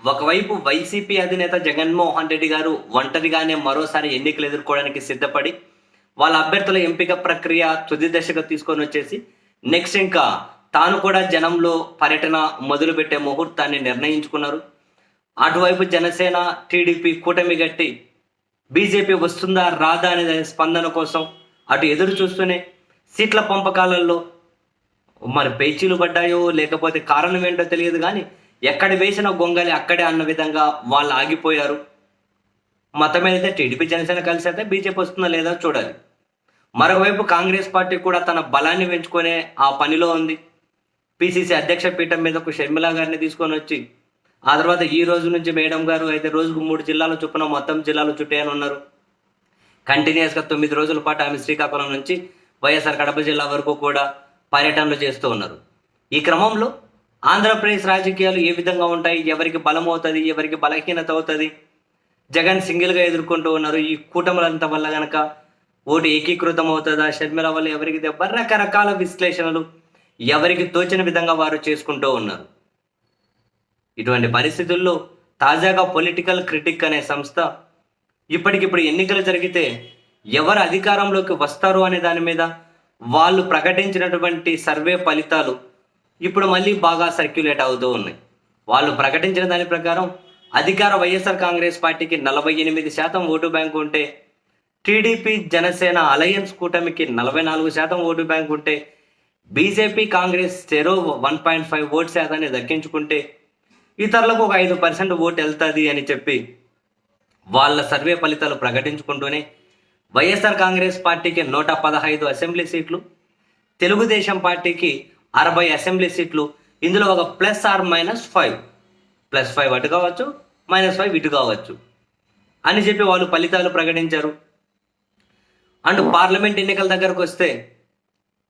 ఒకవైపు వైసీపీ అధినేత జగన్మోహన్ రెడ్డి గారు ఒంటరిగానే మరోసారి ఎన్నికలు ఎదుర్కోవడానికి సిద్ధపడి వాళ్ళ అభ్యర్థుల ఎంపిక ప్రక్రియ తుది దశకు తీసుకొని వచ్చేసి నెక్స్ట్ ఇంకా తాను కూడా జనంలో పర్యటన మొదలుపెట్టే ముహూర్తాన్ని నిర్ణయించుకున్నారు. అటువైపు జనసేన టీడీపీ కూటమి గట్టి బీజేపీ వస్తుందా రాదా అనే స్పందన కోసం అటు ఎదురు చూస్తూనే సీట్ల పంపకాలలో మరి పేచీలు పడ్డాయో లేకపోతే కారణం ఏంటో తెలియదు కానీ ఎక్కడ వేసిన గొంగలి అక్కడే అన్న విధంగా వాళ్ళు ఆగిపోయారు. మతం అయితే టీడీపీ జనసేన కలిసి అయితే బీజేపీ వస్తుందా లేదా చూడాలి. మరోవైపు కాంగ్రెస్ పార్టీ కూడా తన బలాన్ని పెంచుకునే ఆ పనిలో ఉంది. పిసిసి అధ్యక్ష పీఠం మీదకు షర్మిల గారిని తీసుకొని వచ్చి ఆ తర్వాత ఈ రోజు నుంచి మేడం గారు అయితే రోజుకు మూడు జిల్లాల చొప్పున మొత్తం జిల్లాలు అని ఉన్నారు. కంటిన్యూస్గా తొమ్మిది రోజుల పాటు ఆమె శ్రీకాకుళం నుంచి వైఎస్ఆర్ కడప జిల్లా వరకు కూడా పర్యటనలు చేస్తూ ఉన్నారు. ఈ క్రమంలో ఆంధ్రప్రదేశ్ రాజకీయాలు ఏ విధంగా ఉంటాయి? ఎవరికి బలం అవుతుంది ఎవరికి బలహీనత అవుతుంది? జగన్ సింగిల్గా ఎదుర్కొంటూ ఉన్నారు. ఈ కూటములంత వల్ల కనుక ఓటు ఏకీకృతం అవుతుందా షర్మిల వల్ల ఎవరికి దెబ్బ? రకరకాల విశ్లేషణలు ఎవరికి తోచిన విధంగా వారు చేసుకుంటూ ఉన్నారు. ఇటువంటి పరిస్థితుల్లో తాజాగా పొలిటికల్ క్రిటిక్ అనే సంస్థ ఇప్పటికిప్పుడు ఎన్నికలు జరిగితే ఎవరు అధికారంలోకి వస్తారు అనే దాని మీద వాళ్ళు ప్రకటించినటువంటి సర్వే ఫలితాలు ఇప్పుడు మళ్ళీ బాగా సర్క్యులేట్ అవుతూ ఉన్నాయి. వాళ్ళు ప్రకటించిన దాని ప్రకారం అధికార వైఎస్ఆర్ కాంగ్రెస్ పార్టీకి నలభై ఎనిమిది శాతం ఓటు బ్యాంకు ఉంటే టీడీపీ జనసేన అలయన్స్ కూటమికి నలభై నాలుగు శాతం ఓటు బ్యాంక్ ఉంటే బీజేపీ కాంగ్రెస్ చెరో వన్ పాయింట్ ఫైవ్ ఓట్ శాతాన్ని దక్కించుకుంటే ఇతరులకు ఒక ఐదు పర్సెంట్ ఓటు వెళ్తుంది అని చెప్పి వాళ్ళ సర్వే ఫలితాలు ప్రకటించుకుంటూనే వైఎస్ఆర్ కాంగ్రెస్ పార్టీకి నూట పదహైదు అసెంబ్లీ సీట్లు తెలుగుదేశం పార్టీకి అరవై అసెంబ్లీ సీట్లు. ఇందులో ఒక plus or minus five. Plus five అటు కావచ్చు మైనస్ ఫైవ్ ఇటు కావచ్చు. అని చెప్పి వాళ్ళు ఫలితాలు ప్రకటించారు. అండ్ పార్లమెంట్ ఎన్నికల దగ్గరకు వస్తే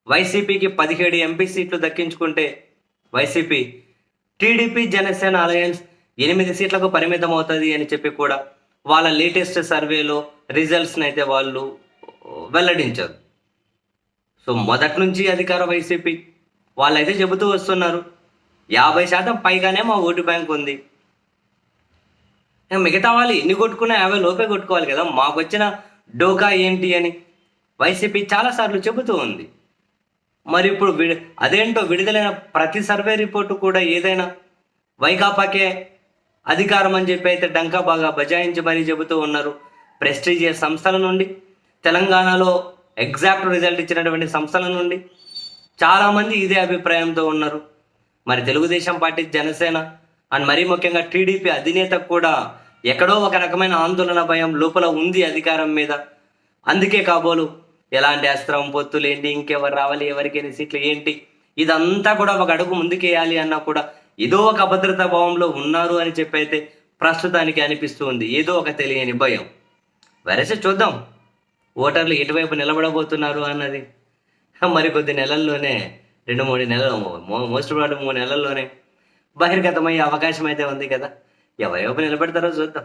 వైసీపీకి పదిహేడు ఎంపీ సీట్లు దక్కించుకుంటే వైసీపీ టీడీపీ జనసేన అలయన్స్ ఎనిమిది సీట్లకు పరిమితం అవుతుంది అని చెప్పి కూడా వాళ్ళ లేటెస్ట్ సర్వేలో రిజల్ట్స్ని అయితే వాళ్ళు వెల్లడించారు. సో మొదటి నుంచి అధికార వైసీపీ వాళ్ళైతే చెబుతూ వస్తున్నారు. యాభై శాతం పైగానే మా ఓటు బ్యాంక్ ఉంది. మిగతా వాళ్ళు ఎన్ని కొట్టుకున్నా యాభై లోపే కొట్టుకోవాలి కదా. మాకు వచ్చిన డోకా ఏంటి అని వైసీపీ చాలాసార్లు చెబుతూ ఉంది. మరి ఇప్పుడు విడి అదేంటో విడుదలైన ప్రతి సర్వే రిపోర్టు కూడా ఏదైనా వైకాపాకే అధికారం అని చెప్పి అయితే డంకా బాగా బజాయించి మరీ చెబుతూ ఉన్నారు. ప్రెస్టీజియస్ సంస్థల నుండి తెలంగాణలో ఎగ్జాక్ట్ రిజల్ట్ ఇచ్చినటువంటి సంస్థల నుండి చాలామంది ఇదే అభిప్రాయంతో ఉన్నారు. మరి తెలుగుదేశం పార్టీ జనసేన అండ్ మరీ ముఖ్యంగా టీడీపీ అధినేత కూడా ఎక్కడో ఒక రకమైన ఆందోళన భయం లోపల ఉంది అధికారం మీద. అందుకే కాబోలు ఎలాంటి అస్త్రం పొత్తులు ఏంటి ఇంకెవరు రావాలి ఎవరికి ఎన్ని సీట్లు ఏంటి ఇదంతా కూడా ఒక అడుగు ముందుకేయాలి అన్నా కూడా ఏదో ఒక అభద్రతా భావంలో ఉన్నారు అని చెప్పైతే ప్రస్తుతానికి అనిపిస్తూ ఉంది. ఏదో ఒక తెలియని భయం. వరస చూద్దాం. ఓటర్లు ఎటువైపు నిలబడబోతున్నారు అన్నది. మరి కొద్ది నెలల్లోనే రెండు మూడు నెలలు మోస్ట్ ప్రాబ్లం మూడు నెలల్లోనే బహిర్గతమయ్యే అవకాశం అయితే ఉంది కదా. ఎవరెవరు నిలబెడతారో చూద్దాం.